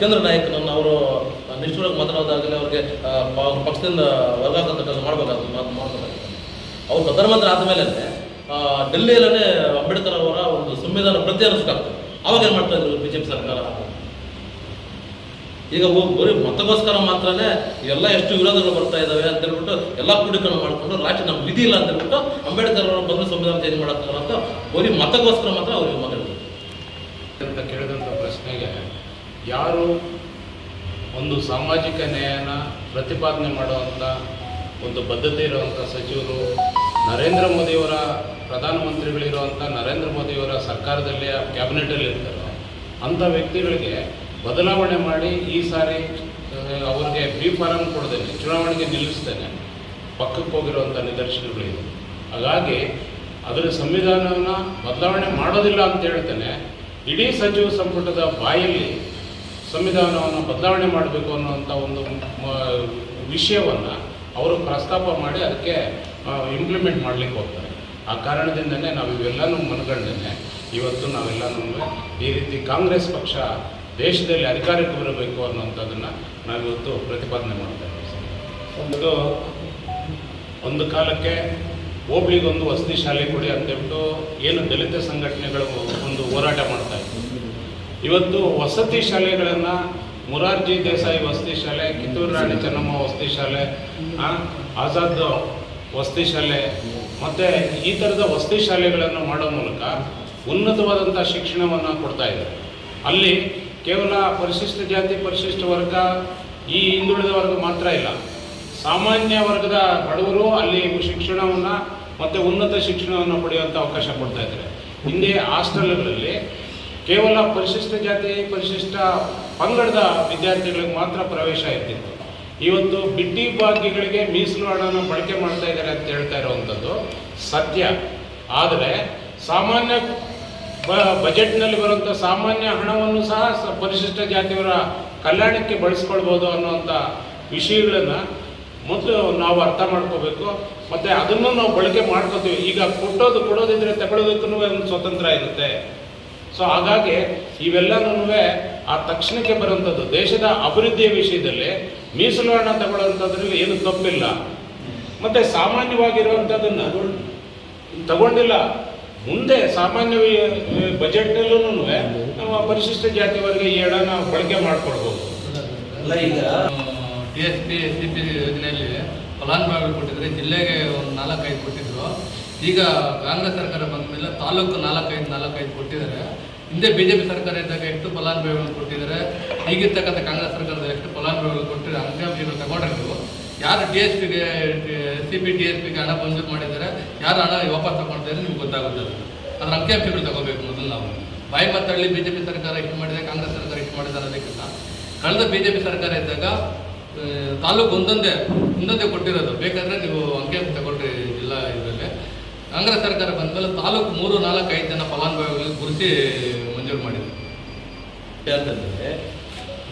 ಕೇಂದ್ರ ನಾಯಕನನ್ನು ಅವರು ನಿಷ್ಠುರಾಗಿ ಮಾತನಾಡೋದಾಗಲಿ ಅವ್ರಿಗೆ ಅವ್ರ ಪಕ್ಷದಿಂದ ವರ್ಗಾಗತಕ್ಕಂಥ ಮಾಡಬೇಕಾಗ್ತದೆ, ಮಾತು ಮಾಡಬೇಕಾಗ್ತದೆ. ಅವ್ರು ಪ್ರಧಾನಮಂತ್ರಿ ಆದಮೇಲೆ ಡೆಲ್ಲಿಯಲ್ಲೇ ಅಂಬೇಡ್ಕರ್ ಅವರ ಒಂದು ಸಂವಿಧಾನ ಪ್ರತಿ ಆಗ್ತದೆ ಅವಾಗ ಏನು ಮಾಡ್ತಾ ಇದ್ರು ಬಿಜೆಪಿ ಸರ್ಕಾರ? ಈಗ ಬರೀ ಮತಗೋಸ್ಕರ ಮಾತ್ರನೇ ಎಲ್ಲ ಎಷ್ಟು ವಿರೋಧಗಳು ಬರ್ತಾ ಇದ್ದಾವೆ ಅಂತ ಹೇಳ್ಬಿಟ್ಟು ಎಲ್ಲ ಕೂಡಿಕೊಂಡು ಮಾಡಿಕೊಂಡು ರಾಜ್ಯ ನಮ್ಮ ವಿಧಿ ಇಲ್ಲ ಅಂತ ಹೇಳ್ಬಿಟ್ಟು ಅಂಬೇಡ್ಕರ್ ಅವರು ಬಂದು ಸಂವಿಧಾನ ಚೇಂಜ್ ಮಾಡೋಕ್ಕಾಗಲ್ಲ ಅಂತ ಬರೀ ಮತಗೋಸ್ಕರ ಮಾತ್ರ ಅವ್ರಿಗೆ ಮಾತಾಡಿದ್ರು ಅಂತ ಕೇಳಿದಂಥ ಪ್ರಶ್ನೆಗೆ ಯಾರು ಒಂದು ಸಾಮಾಜಿಕ ನ್ಯಾಯನ ಪ್ರತಿಪಾದನೆ ಮಾಡುವಂಥ ಒಂದು ಬದ್ಧತೆ ಇರುವಂಥ ಸಚಿವರು ನರೇಂದ್ರ ಮೋದಿಯವರ ಪ್ರಧಾನಮಂತ್ರಿಗಳಿರುವಂಥ ನರೇಂದ್ರ ಮೋದಿಯವರ ಸರ್ಕಾರದಲ್ಲಿ ಕ್ಯಾಬಿನೆಟಲ್ಲಿ ಇರ್ತಾರೋ ಅಂಥ ವ್ಯಕ್ತಿಗಳಿಗೆ ಬದಲಾವಣೆ ಮಾಡಿ ಈ ಸಾರಿ ಅವರಿಗೆ ಬಿ ಫಾರಂ ಕೊಡದೇನೆ ಚುನಾವಣೆಗೆ ನಿಲ್ಲಿಸ್ತೇನೆ. ಪಕ್ಕಕ್ಕೆ ಹೋಗಿರುವಂಥ ನಿದರ್ಶನಗಳಿವೆ ಹಾಗಾಗಿ ಅದರ ಸಂವಿಧಾನವನ್ನು ಬದಲಾವಣೆ ಮಾಡೋದಿಲ್ಲ ಅಂತ ಹೇಳ್ತೇನೆ. ಇಡೀ ಸಚಿವ ಸಂಪುಟದ ಬಾಯಲ್ಲಿ ಸಂವಿಧಾನವನ್ನು ಬದಲಾವಣೆ ಮಾಡಬೇಕು ಅನ್ನುವಂಥ ಒಂದು ವಿಷಯವನ್ನು ಅವರು ಪ್ರಸ್ತಾಪ ಮಾಡಿ ಅದಕ್ಕೆ ಇಂಪ್ಲಿಮೆಂಟ್ ಮಾಡಲಿಕ್ಕೆ ಹೋಗ್ತಾರೆ. ಆ ಕಾರಣದಿಂದನೇ ನಾವು ಇವೆಲ್ಲನೂ ಮನಗಂಡೇ ಇವತ್ತು ನಾವೆಲ್ಲನೂ ಈ ರೀತಿ ಕಾಂಗ್ರೆಸ್ ಪಕ್ಷ ದೇಶದಲ್ಲಿ ಅಧಿಕಾರಕ್ಕೆ ಬರಬೇಕು ಅನ್ನೋಂಥದ್ದನ್ನು ನಾವಿವತ್ತು ಪ್ರತಿಪಾದನೆ ಮಾಡ್ತಾ ಒಂದು ಒಂದು ಕಾಲಕ್ಕೆ ಹೋಬ್ಳಿಗೊಂದು ವಸತಿ ಶಾಲೆ ಕೊಡಿ ಅಂತೇಳ್ಬಿಟ್ಟು ಏನು ದಲಿತ ಸಂಘಟನೆಗಳು ಒಂದು ಹೋರಾಟ ಮಾಡ್ತಾ ಇತ್ತು ಇವತ್ತು ವಸತಿ ಶಾಲೆಗಳನ್ನು ಮುರಾರ್ಜಿ ದೇಸಾಯಿ ವಸತಿ ಶಾಲೆ, ಕಿತ್ತೂರು ರಾಣಿ ಚೆನ್ನಮ್ಮ ವಸತಿ ಶಾಲೆ ಆಜಾದ್ ವಸತಿ ಶಾಲೆ. ಮತ್ತು ಈ ಥರದ ವಸತಿ ಶಾಲೆಗಳನ್ನು ಮಾಡೋ ಮೂಲಕ ಉನ್ನತವಾದಂಥ ಶಿಕ್ಷಣವನ್ನು ಕೊಡ್ತಾ ಇದ್ದಾರೆ. ಅಲ್ಲಿ ಕೇವಲ ಪರಿಶಿಷ್ಟ ಜಾತಿ, ಪರಿಶಿಷ್ಟ ವರ್ಗ, ಈ ಹಿಂದುಳಿದ ವರ್ಗ ಮಾತ್ರ ಇಲ್ಲ. ಸಾಮಾನ್ಯ ವರ್ಗದ ಬಡವರು ಅಲ್ಲಿ ಶಿಕ್ಷಣವನ್ನು ಮತ್ತು ಉನ್ನತ ಶಿಕ್ಷಣವನ್ನು ಪಡೆಯುವಂಥ ಅವಕಾಶ ಕೊಡ್ತಾ ಇದ್ದಾರೆ. ಹಿಂದೆ ಹಾಸ್ಟೆಲ್ಗಳಲ್ಲಿ ಕೇವಲ ಪರಿಶಿಷ್ಟ ಜಾತಿ, ಪರಿಶಿಷ್ಟ ಪಂಗಡದ ವಿದ್ಯಾರ್ಥಿಗಳಿಗೆ ಮಾತ್ರ ಪ್ರವೇಶ ಇರ್ತಿತ್ತು. ಇವತ್ತು ಬಿಟ್ಟಿ ಭಾಗ್ಯಗಳಿಗೆ ಮೀಸಲು ಹಣನ ಬಳಕೆ ಮಾಡ್ತಾ ಇದ್ದಾರೆ ಅಂತ ಹೇಳ್ತಾ ಇರುವಂಥದ್ದು ಸತ್ಯ ಆದರೆ ಸಾಮಾನ್ಯ ಬಜೆಟ್ನಲ್ಲಿ ಬರುವಂಥ ಸಾಮಾನ್ಯ ಹಣವನ್ನು ಸಹ ಪರಿಶಿಷ್ಟ ಜಾತಿಯವರ ಕಲ್ಯಾಣಕ್ಕೆ ಬಳಸ್ಕೊಳ್ಬೋದು ಅನ್ನುವಂಥ ವಿಷಯಗಳನ್ನು ಮೊದಲು ನಾವು ಅರ್ಥ ಮಾಡ್ಕೋಬೇಕು. ಮತ್ತು ಅದನ್ನು ನಾವು ಬಳಕೆ ಮಾಡ್ಕೋತೀವಿ. ಈಗ ಕೊಟ್ಟೋದು ಕೊಡೋದಿದ್ರೆ ತಗೊಳ್ಳೋದಕ್ಕೂ ಒಂದು ಸ್ವತಂತ್ರ ಇರುತ್ತೆ. ಸೊ ಹಾಗಾಗಿ ಇವೆಲ್ಲನೂ ಆ ತಕ್ಷಣಕ್ಕೆ ಬರುವಂಥದ್ದು ದೇಶದ ಅಭಿವೃದ್ಧಿಯ ವಿಷಯದಲ್ಲಿ ಮೀಸಲು ಹಣ ತಗೊಳ್ಳುವಂಥದ್ರಲ್ಲಿ ಏನು ತಪ್ಪಿಲ್ಲ. ಮತ್ತು ಸಾಮಾನ್ಯವಾಗಿರುವಂಥದ್ದನ್ನು ತಗೊಂಡಿಲ್ಲ. ಮುಂದೆ ಸಾಮಾನ್ಯ ಬಜೆಟ್ನಲ್ಲೂ ನಾವು ಪರಿಶಿಷ್ಟ ಜಾತಿಯವರಿಗೆ ಈ ಹಣನ ಬಳಕೆ ಮಾಡ್ಕೊಳ್ಬಹುದು ಅಲ್ಲ, ಈಗ T S P, S C P ಯೋಜನೆಯಲ್ಲಿ ಫಲಾನುಭವಿಗಳು ಕೊಟ್ಟಿದ್ರೆ ಜಿಲ್ಲೆಗೆ ಒಂದು ನಾಲ್ಕೈದು ಕೊಟ್ಟಿದ್ರು. ಈಗ ಕಾಂಗ್ರೆಸ್ ಸರ್ಕಾರ ಬಂದ ಮೇಲೆ ತಾಲೂಕು ನಾಲ್ಕೈದು ನಾಲ್ಕೈದು ಕೊಟ್ಟಿದ್ದಾರೆ. ಹಿಂದೆ ಬಿ ಜೆ ಪಿ ಸರ್ಕಾರ ಇದ್ದಾಗ ಎಷ್ಟು ಫಲಾನುಭವಿಗಳು ಕೊಟ್ಟಿದ್ದಾರೆ, ಈಗಿರ್ತಕ್ಕಂಥ ಕಾಂಗ್ರೆಸ್ ಸರ್ಕಾರದಲ್ಲಿ ಎಷ್ಟು ಫಲಾನುಭವಿಗಳು ಕೊಟ್ಟಿದ್ದಾರೆ ಅಂಕಿಅಂಶಗಳು ತಗೊಂಡ್ರೆ ಯಾರು ಡಿ ಎಸ್ ಪಿಗೆ ಸಿ ಪಿ, ಡಿ ಎಸ್ ಪಿಗೆ ಹಣ ಮಂಜೂರು ಮಾಡಿದ್ದಾರೆ, ಯಾರು ಹಣ ವಾಪಸ್ ತಗೊಂಡಿದ್ದಾರೆ ನಿಮ್ಗೆ ಗೊತ್ತಾಗುತ್ತೆ ಅದು. ಅದರ ಅಂಕಿಅಂಶಗಳು ತಗೋಬೇಕು ಮೊದಲು ನಾವು. ಬಾಯಿ ಮಾತಾಡಲಿ ಬಿ ಜೆ ಪಿ ಸರ್ಕಾರ ಇಷ್ಟು ಮಾಡಿದೆ, ಕಾಂಗ್ರೆಸ್ ಸರ್ಕಾರ ಇಷ್ಟು ಮಾಡಿದ್ದಾರೆ ಅನ್ನೋದಕ್ಕಿಂತ ಕಳೆದ ಬಿ ಜೆ ಪಿ ಸರ್ಕಾರ ಇದ್ದಾಗ ತಾಲೂಕು ಒಂದೊಂದೇ ಒಂದೊಂದೇ ಕೊಟ್ಟಿರೋದು. ಬೇಕಾದರೆ ನೀವು ಅಂಕಿಅಂಶ ಇದರಲ್ಲಿ ಕಾಂಗ್ರೆಸ್ ಸರ್ಕಾರ ಬಂದ ಮೇಲೆ ತಾಲೂಕು ಮೂರು, ನಾಲ್ಕು, ಐದು ಜನ ಫಲಾನುಭವಿಗಳಿಗೆ ಗುರುತಿ ಮಂಜೂರು ಮಾಡಿದೆ ಯಾಕಂದ್ರೆ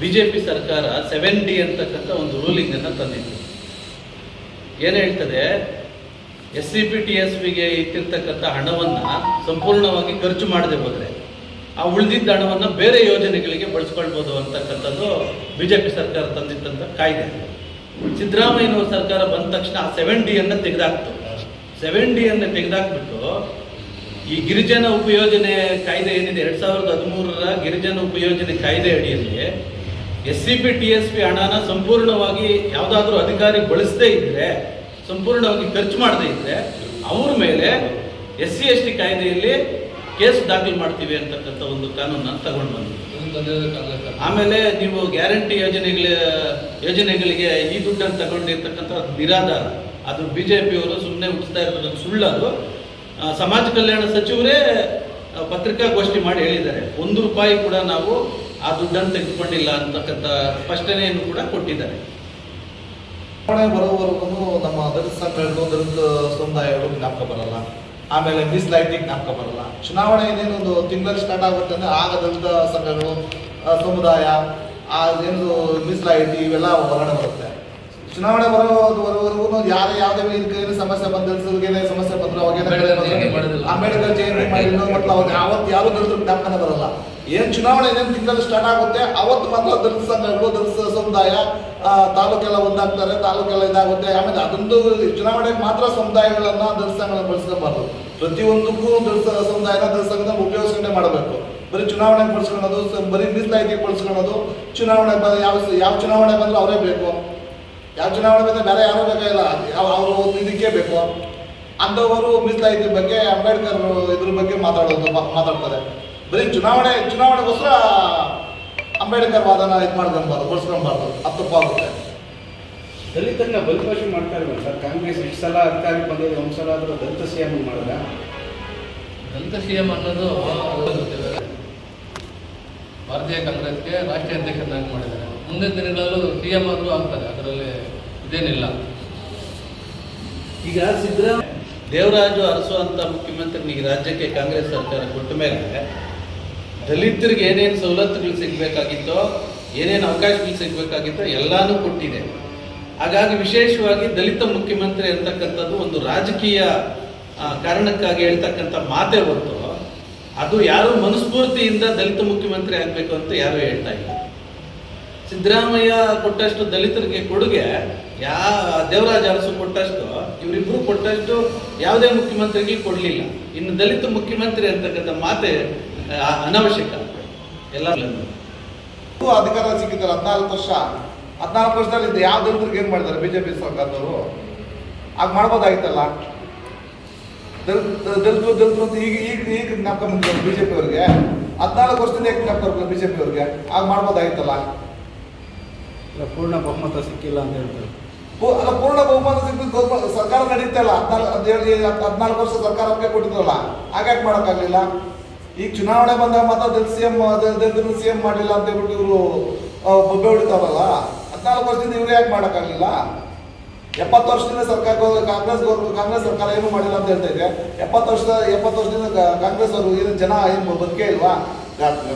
ಬಿ ಜೆ ಪಿ ಸರ್ಕಾರ ಸೆವೆನ್ ಡಿ ಅಂತಕ್ಕಂಥ ಒಂದು ರೂಲಿಂಗನ್ನು ತಂದಿತ್ತು. ಏನು ಹೇಳ್ತದೆ? S C P T S ವಿಗೆ ಇಟ್ಟಿರ್ತಕ್ಕಂಥ ಹಣವನ್ನು ಸಂಪೂರ್ಣವಾಗಿ ಖರ್ಚು ಮಾಡದೆ ಹೋದರೆ, ಆ ಉಳಿದಿದ್ದ ಹಣವನ್ನು ಬೇರೆ ಯೋಜನೆಗಳಿಗೆ ಬಳಸ್ಕೊಳ್ಬೋದು ಅಂತಕ್ಕಂಥದ್ದು ಬಿ ಜೆ ಪಿ ಸರ್ಕಾರ ತಂದಿದ್ದಂಥ ಕಾಯ್ದೆ. ಸಿದ್ದರಾಮಯ್ಯನವ್ರ ಸರ್ಕಾರ ಬಂದ ತಕ್ಷಣ ಆ ಸೆವೆನ್ ಡಿಯನ್ನು ತೆಗೆದಾಕ್ತು. ಸೆವೆನ್ ಡಿಯನ್ನು ತೆಗೆದಾಕ್ಬಿಟ್ಟು ಈ ಗಿರಿಜನ ಉಪಯೋಜನೆ ಕಾಯ್ದೆ ಏನಿದೆ, ಎರಡು ಸಾವಿರದ ಹದಿಮೂರರ ಗಿರಿಜನ ಉಪಯೋಜನೆ ಕಾಯ್ದೆ ಅಡಿಯಲ್ಲಿ S C P T S P ಹಣನ ಸಂಪೂರ್ಣವಾಗಿ ಯಾವುದಾದ್ರೂ ಅಧಿಕಾರಿ ಬಳಸದೇ ಇದ್ರೆ, ಸಂಪೂರ್ಣವಾಗಿ ಖರ್ಚು ಮಾಡದೇ ಇದ್ರೆ, ಅವ್ರ ಮೇಲೆ ಎಸ್ ಸಿ ಎಸ್ ಟಿ ಕಾಯ್ದೆಯಲ್ಲಿ ಕೇಸ್ ದಾಖಲು ಮಾಡ್ತೀವಿ ಅಂತಕ್ಕಂಥ ಒಂದು ಕಾನೂನನ್ನು ತಗೊಂಡು ಸರ್ಕಾರ. ಆಮೇಲೆ ನೀವು ಗ್ಯಾರಂಟಿ ಯೋಜನೆಗಳ, ಯೋಜನೆಗಳಿಗೆ ಈ ದುಡ್ಡನ್ನು ತಗೊಂಡಿರ್ತಕ್ಕಂಥ ನಿರಾಧಾರ ಅದು ಬಿ ಜೆ ಪಿಯವರು ಸುಮ್ಮನೆ ಹುಟ್ಟಿಸ್ತಾ ಇರೋದು ಆ, ಸಮಾಜ ಕಲ್ಯಾಣ ಸಚಿವರೇ ಪತ್ರಿಕಾಗೋಷ್ಠಿ ಮಾಡಿ ಹೇಳಿದ್ದಾರೆ. ಒಂದು ರೂಪಾಯಿ ಕೂಡ ನಾವು ಆ ದುಡ್ಡನ್ನು ತೆಗೆದುಕೊಂಡಿಲ್ಲ ಅಂತಕ್ಕಂಥ ಸ್ಪಷ್ಟನೆಯನ್ನು ಕೂಡ ಕೊಟ್ಟಿದ್ದಾರೆ. ಚುನಾವಣೆ ಬರೋವರೆಗೂ ನಮ್ಮ ದಲಿತ ಸಂಘಗಳು ದಲಿತ ಸಮುದಾಯಗಳು ಜ್ಞಾಪಕ ಬರಲ್ಲ. ಆಮೇಲೆ ಮೀಸಲಾತಿ ಜ್ಞಾಪಕ ಬರಲ್ಲ. ಚುನಾವಣೆ ಇನ್ನೇನೊಂದು ತಿಂಗಳಲ್ಲಿ ಸ್ಟಾರ್ಟ್ ಆಗುತ್ತೆ ಅಂದ್ರೆ ಆಗ ದಲಿತ ಸಂಘಗಳು ಸಮುದಾಯ ಆ ಏನು ಮೀಸಲಾತಿ ಇವೆಲ್ಲ ಹೊರಗಡೆ ಬರುತ್ತೆ. ಚುನಾವಣೆ ಬರೋವರೆಗೂ ಯಾರೇ ಯಾವುದೇ ಏನು ಸಮಸ್ಯೆ ಬಂದಿಲ್ಸೋದಕ್ಕೆ ಸಮಸ್ಯೆ ಬಂದ್ರು. ಅವಾಗ ಅಂಬೇಡ್ಕರ್ ಜಯಂತಿ ಮಾಡಿ ಮತ್ತು ಅವಾಗ ಯಾವತ್ತು ಯಾರು ದಲಿತರು ಜ್ಞಾಪನೆ ಬರಲ್ಲ. ಏನ್ ಚುನಾವಣೆ ಏನೇನು ತಿಂಗಳಲ್ಲಿ ಸ್ಟಾರ್ಟ್ ಆಗುತ್ತೆ ಅವತ್ತು ಮಾತ್ರ ದಲಿತ ಸಂಘಗಳು ದಲಿತ ಸಮುದಾಯ ತಾಲೂಕೆಲ್ಲ ಒಂದಾಗ್ತಾರೆ ತಾಲೂಕೆಲ್ಲ ಇದಾಗುತ್ತೆ. ಆಮೇಲೆ ಅದೊಂದು ಚುನಾವಣೆ ಮಾತ್ರ ಸಮುದಾಯಗಳನ್ನ ದಲಿತ ಸಂಘಗಳನ್ನ ಬಳಸ್ಕೋಬಾರ್ದು. ಪ್ರತಿಯೊಂದಕ್ಕೂ ದಲಿತ ಸಮುದಾಯನ ದಲಿತ ಸಂಘದ ಉಪಯೋಗಿಸ್ಕೊಂಡೇ ಮಾಡಬೇಕು. ಬರೀ ಚುನಾವಣೆ ಬಳಸ್ಕೊಳ್ಳೋದು ಬರೀ ಮೀಸಲಾತಿಗೆ ಬಳಸ್ಕೊಳ್ಳೋದು ಚುನಾವಣೆ ಯಾವ ಯಾವ ಚುನಾವಣೆ ಬಂದ್ರೆ ಅವರೇ ಬೇಕು. ಯಾವ ಚುನಾವಣೆ ಬಂದ್ರೆ ಬೇರೆ ಯಾರು ಬೇಕಾಗಿಲ್ಲ ಯಾವ ಅವರು ಒಂದು ಇದಕ್ಕೆ ಬೇಕು. ಅಂಥವರು ಮೀಸಲಾತಿ ಬಗ್ಗೆ ಅಂಬೇಡ್ಕರ್ ಇದ್ರ ಬಗ್ಗೆ ಮಾತಾಡೋದು ಮಾತಾಡ್ತಾರೆ. ಬರೀ ಚುನಾವಣೆ ಚುನಾವಣೆಗೋಸ್ಕರ ಅಂಬೇಡ್ಕರ್ ವಾದನ ಇದು ಮಾಡ್ಕೊಬಾರ್ದು ಬಳಸ್ಕೊಬಾರ್ದು. ಅದು ತಪ್ಪಾಗುತ್ತೆ ದಲಿತರನ್ನ ಬಲಿಪಶು ಮಾಡ್ತಾ ಇಲ್ವಲ್ಲ ಸರ್? ಕಾಂಗ್ರೆಸ್ ಇಷ್ಟು ಸಲ ಅಧಿಕಾರಿ ಬಂದಿದೆ ಒಂದು ಸಲ ಆದರೂ ದಲಿತ ಸಿ ಎಂ ಮಾಡಿದ? ದಲಿತ ಸಿ ಎಂ ಅನ್ನೋದು. ಭಾರತೀಯ ಕಾಂಗ್ರೆಸ್ಗೆ ರಾಷ್ಟ್ರೀಯ ಅಧ್ಯಕ್ಷರನ್ನಾಗಿ ಮಾಡಿದ್ದಾರೆ. ಮುಂದಿನ ದಿನಗಳಲ್ಲೂ ಸಿ ಎಂ ಆದರೂ ಆಗ್ತಾರೆ ಅದರಲ್ಲಿ ಇದೇನಿಲ್ಲ. ಈಗ ಸಿದ್ದರಾಮಯ್ಯ ದೇವರಾಜು ಅರಸು ಅಂತ ಮುಖ್ಯಮಂತ್ರಿ ಈಗ ರಾಜ್ಯಕ್ಕೆ ಕಾಂಗ್ರೆಸ್ ಸರ್ಕಾರ ಕೊಟ್ಟ ಮೇಲೆ ದಲಿತರಿಗೆ ಏನೇನು ಸವಲತ್ತುಗಳು ಸಿಗಬೇಕಾಗಿತ್ತೋ ಏನೇನು ಅವಕಾಶಗಳು ಸಿಗಬೇಕಾಗಿತ್ತೋ ಎಲ್ಲಾನು ಕೊಟ್ಟಿದೆ. ಹಾಗಾಗಿ ವಿಶೇಷವಾಗಿ ದಲಿತ ಮುಖ್ಯಮಂತ್ರಿ ಅಂತಕ್ಕಂಥದ್ದು ಒಂದು ರಾಜಕೀಯ ಕಾರಣಕ್ಕಾಗಿ ಹೇಳ್ತಕ್ಕಂಥ ಮಾತೇ ಹೊರತು ಅದು ಯಾರು ಮನಸ್ಫೂರ್ತಿಯಿಂದ ದಲಿತ ಮುಖ್ಯಮಂತ್ರಿ ಆಗಬೇಕು ಅಂತ ಯಾರು ಹೇಳ್ತಾ ಇಲ್ಲ. ಸಿದ್ದರಾಮಯ್ಯ ಕೊಟ್ಟಷ್ಟು ದಲಿತರಿಗೆ ಕೊಡುಗೆ, ಯಾ ದೇವರಾಜ ಅರಸು ಕೊಟ್ಟಷ್ಟು ಇವರಿಬ್ಬರು ಕೊಟ್ಟಷ್ಟು ಯಾವುದೇ ಮುಖ್ಯಮಂತ್ರಿಗೆ ಕೊಡಲಿಲ್ಲ. ಇನ್ನು ದಲಿತ ಮುಖ್ಯಮಂತ್ರಿ ಅಂತಕ್ಕಂಥ ಮಾತೆ ಅನವಶ್ಯಕ. ಎಲ್ಲ ಅಧಿಕಾರ ಸಿಕ್ಕಿದ್ದಾರೆ ಹದಿನಾಲ್ಕು ವರ್ಷ. ಹದಿನಾಲ್ಕು ವರ್ಷದಲ್ಲಿ ಯಾವ ದಲಿತರಿಗೆ ಏನು ಮಾಡಿದ್ದಾರೆ ಬಿಜೆಪಿ ಸರ್ಕಾರದವರು? ಆಗ ಮಾಡ್ಬೋದಾಗಿತ್ತಲ್ಲ? ದಲಿತ ದಲಿತರು ದಲಿತರು ಅಂತ ಈಗ ಈಗ ಈಗ ಜ್ಞಾಪಕ ಜೆ ಪಿ ಅವ್ರಿಗೆ ಹದಿನಾಲ್ಕು ವರ್ಷದಿಂದ ಜ್ಞಾಪಕ ಜೆ ಪಿ ಅವ್ರಿಗೆ ಆಗ ಮಾಡ್ಬೋದಾಗಿತ್ತಲ್ಲ? ಪೂರ್ಣ ಬಹುಮತ ಸಿಕ್ಕಿಲ್ಲ ಅಂತ ಹೇಳ್ತಾರೆ. ಅಲ್ಲ, ಪೂರ್ಣ ಬಹುಮತ ಸಿಕ್ಕ ಸರ್ಕಾರ ನಡೀತಾ ಇಲ್ಲ. ಹದಿನಾಲ್ಕು ಹದಿನಾಲ್ಕು ವರ್ಷ ಸರ್ಕಾರಕ್ಕೆ ಕೊಟ್ಟಿದ್ರಲ್ಲ ಹಾಗಾಗಿ ಮಾಡೋಕ್ಕಾಗಲಿಲ್ಲ? ಈಗ ಚುನಾವಣೆ ಬಂದಾಗ ಮಾತ್ರ ದಲಿತ ಸಿ ಎಂ ಸಿ ಎಂ ಮಾಡಿಲ್ಲ ಅಂತ ಹೇಳ್ಬಿಟ್ಟು ಇವರು ಬೊಬ್ಬೆ ಹೊಡಿತಾರಲ್ಲ, ಹದಿನಾಲ್ಕು ವರ್ಷದಿಂದ ಇವ್ರು ಯಾಕೆ ಮಾಡೋಕ್ಕಾಗಲಿಲ್ಲ? ಎಪ್ಪತ್ತು ವರ್ಷದಿಂದ ಸರ್ಕಾರ ಕಾಂಗ್ರೆಸ್ ಗೌರ್- ಕಾಂಗ್ರೆಸ್ ಸರ್ಕಾರ ಏನು ಮಾಡಿಲ್ಲ ಅಂತ ಹೇಳ್ತಾ ಇದೆ. ಎಪ್ಪತ್ತು ವರ್ಷದ ಎಪ್ಪತ್ತು ವರ್ಷದಿಂದ ಕಾಂಗ್ರೆಸ್ ಅವರು ಏನು ಜನ ಏನು ಬದುಕೇ ಇಲ್ವಾ?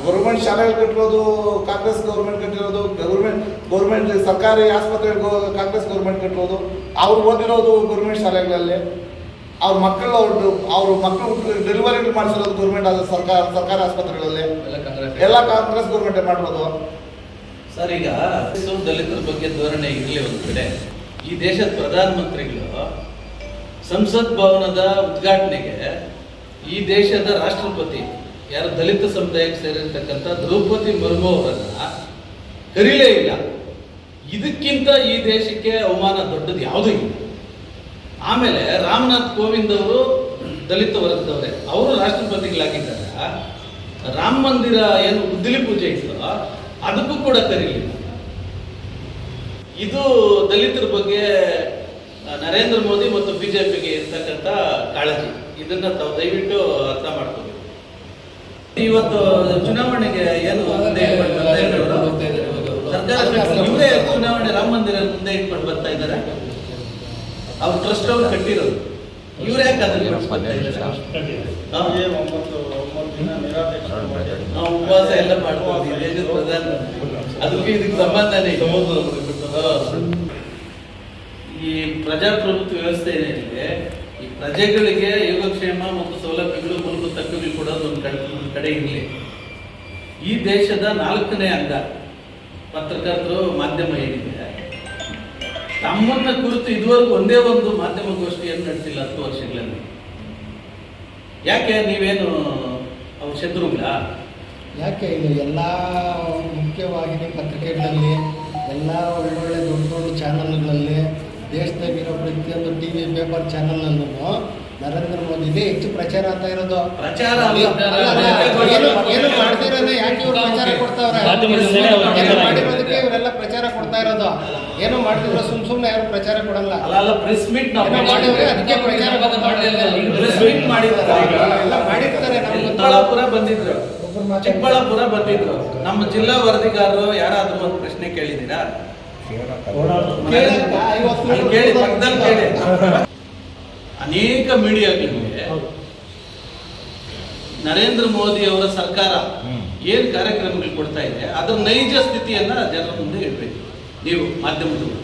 ಗೌರ್ಮೆಂಟ್ ಶಾಲೆಗಳು ಕಟ್ಟಿರೋದು, ಕಾಂಗ್ರೆಸ್ ಗೌರ್ಮೆಂಟ್ ಕಟ್ಟಿರೋದು ಗೌರ್ಮೆಂಟ್ ಗೌರ್ಮೆಂಟ್ ಸರ್ಕಾರಿ ಆಸ್ಪತ್ರೆಗಳು ಕಾಂಗ್ರೆಸ್ ಗೌರ್ಮೆಂಟ್ ಕಟ್ಟೋದು ಅವ್ರು ಓದಿರೋದು ಗೌರ್ಮೆಂಟ್ ಶಾಲೆಗಳಲ್ಲಿ. ಅವ್ರ ಮಕ್ಕಳು ಅವ್ರ ಅವ್ರ ಮಕ್ಕಳು ಡೆಲಿವರಿ ಮಾಡಿಸಿರೋದು ಗೌರ್ಮೆಂಟ್ ಆದ ಸರ್ಕಾರ ಸರ್ಕಾರಿ ಆಸ್ಪತ್ರೆಗಳಲ್ಲಿ. ಎಲ್ಲ ಕಾಂಗ್ರೆಸ್. ಗೌರ್ಮೆಂಟ್ ಮಾಡಿರೋದು ಸರ್ ಈಗ ದಲಿತರ ಬಗ್ಗೆ ಧೋರಣೆ ಇರಲಿ ಒಂದು ಕಡೆ. ಈ ದೇಶದ ಪ್ರಧಾನಮಂತ್ರಿಗಳು ಸಂಸತ್ ಭವನದ ಉದ್ಘಾಟನೆಗೆ ಈ ದೇಶದ ರಾಷ್ಟ್ರಪತಿ ಯಾರು ದಲಿತ ಸಮುದಾಯಕ್ಕೆ ಸೇರಿರ್ತಕ್ಕಂಥ ದ್ರೌಪದಿ ಮುರ್ಮು ಅವರನ್ನ ಕರೀಲೇ ಇಲ್ಲ. ಇದಕ್ಕಿಂತ ಈ ದೇಶಕ್ಕೆ ಅವಮಾನ ದೊಡ್ಡದು ಯಾವುದೂ ಇಲ್ಲ. ಆಮೇಲೆ ರಾಮನಾಥ್ ಕೋವಿಂದ್ ಅವರು ದಲಿತ ವರ್ಗದವರೇ ಅವರು ರಾಷ್ಟ್ರಪತಿಗಳಾಗಿದ್ದಾರೆ ರಾಮ ಮಂದಿರ ಏನು ಉದ್ದಿಲಿ ಪೂಜೆ ಇತ್ತು ಅದಕ್ಕೂ ಕೂಡ ಕರೀಲಿಲ್ಲ. ಇದು ದಲಿತರ ಬಗ್ಗೆ ನರೇಂದ್ರ ಮೋದಿ ಮತ್ತು ಬಿಜೆಪಿಗೆ ಇರ್ತಕ್ಕಂಥ ಕಾಳಜಿ. ಇದನ್ನ ತಾವು ದಯವಿಟ್ಟು ಅರ್ಥ ಮಾಡ್ಕೋಬೇಕು. ಇವತ್ತು ಚುನಾವಣೆಗೆ ಏನು ಮುಂದೆ ಇಟ್ಕೊಂಡು ಬರ್ತಾ ಇದ್ದಾರೆ ಇವರು? ಸರ್ಕಾರ ಇವರೇ ಚುನಾವಣೆ ರಾಮ ಮಂದಿರ ಮುಂದೆ ಇಟ್ಕೊಂಡು ಬರ್ತಾ ಇದ್ದಾರೆ. ಅವ್ರು ಟ್ರಸ್ಟ್ ಅವ್ರು ಕಟ್ಟಿರೋದು. ಇವ್ರು ಯಾಕೆ ಅದನ್ನ? ನಾವು ಉಪವಾಸ ಎಲ್ಲ ದೇಶದ ಅದಕ್ಕೆ ಇದಕ್ಕೆ ಸಂಬಂಧನೇ. ಈ ಪ್ರಜಾಪ್ರಭುತ್ವ ವ್ಯವಸ್ಥೆ ಏನಿದೆ ಈ ಪ್ರಜೆಗಳಿಗೆ ಯೋಗಕ್ಷೇಮ ಮತ್ತು ಸೌಲಭ್ಯಗಳು ಮೂಲಭೂತ ಹಕ್ಕುಗಳು ಕೊಡೋದು ಒಂದು ಕಡೆ ಒಂದು ಕಡೆ ಇರಲಿ. ಈ ದೇಶದ ನಾಲ್ಕನೇ ಅಂಗ. ಪತ್ರಕರ್ತರು ಮಾಧ್ಯಮ ಏನಿದೆ? ತಮ್ಮನ್ನ ಕುರಿತು ಇದುವರೆಗೂ ಒಂದೇ ಒಂದು ಮಾಧ್ಯಮ ಗೋಷ್ಠಿಯನ್ನು ನಡೆಸಿಲ್ಲ ಹತ್ತು ವರ್ಷಗಳಲ್ಲಿ? ಯಾಕೆ ನೀವೇನು ಅವ್ರ ಶತ್ರುಗಳ? ಯಾಕೆ ಇದು ಎಲ್ಲ ಮುಖ್ಯವಾಗಿ ಪತ್ರಿಕೆಗಳಲ್ಲಿ, ಎಲ್ಲ ಒಳ್ಳೊಳ್ಳೆ ದೊಡ್ಡ ದೊಡ್ಡ ಚಾನಲ್ಗಳಲ್ಲಿ ದೇಶದಾಗಿರೋ ಪ್ರತಿಯೊಂದು ಟಿ ವಿ ಪೇಪರ್ ಚಾನಲ್ನಲ್ಲೂ ನರೇಂದ್ರ ಮೋದಿ ಇದೇ ಹೆಚ್ಚು ಪ್ರಚಾರ ಅಂತ ಇರೋದು. ಪ್ರಚಾರ ಏನು ಮಾಡ್ದಿರೋದೇ ಯಾಕೆ ಇವ್ರು ಪ್ರಚಾರ ಕೊಡ್ತಾವ್ರೆ ಏನು ಮಾಡಿರೋದಕ್ಕೆ ಇವರೆಲ್ಲ ಪ್ರಚಾರ ಕೊಡ್ತಾ ಇರೋದು? ಏನು ಮಾಡ್ತಿದ್ರು? ಸುಮ್ ಸುಮ್ನೆ ಯಾರು ಪ್ರಚಾರ ಕೊಡಲ್ಲ. ಪ್ರೆಸ್ ಮೀಟ್ ಮಾಡಿದ್ರೆ ಅದಕ್ಕೆ ಪ್ರಚಾರ ಎಲ್ಲ ಮಾಡಿರ್ತಾರೆ ಗೊತ್ತಲ್ಲ. ಚಿಕ್ಕಬಳ್ಳಾಪುರ ಬಂದಿದ್ರು. ಚಿಕ್ಕಬಳ್ಳಾಪುರ ಬಂದಿದ್ರು. ನಮ್ಮ ಜಿಲ್ಲಾ ವರದಿಗಾರರು ಯಾರಾದ್ರೂ ಒಂದು ಪ್ರಶ್ನೆ ಕೇಳಿದ್ದೀರಾ? ಕೇಳಿ ಪಕ್ಕದಲ್ಲಿ ಕೇಳಿ. ಅನೇಕ ಮೀಡಿಯಾಗಳಿಗೆ ನರೇಂದ್ರ ಮೋದಿ ಅವರ ಸರ್ಕಾರ ಏನು ಕಾರ್ಯಕ್ರಮಗಳು ಕೊಡ್ತಾ ಇದೆ ಅದರ ನೈಜ ಸ್ಥಿತಿಯನ್ನು ಜನರ ಮುಂದೆ ಇಡಬೇಕು. ನೀವು ಮಾಧ್ಯಮದವರು.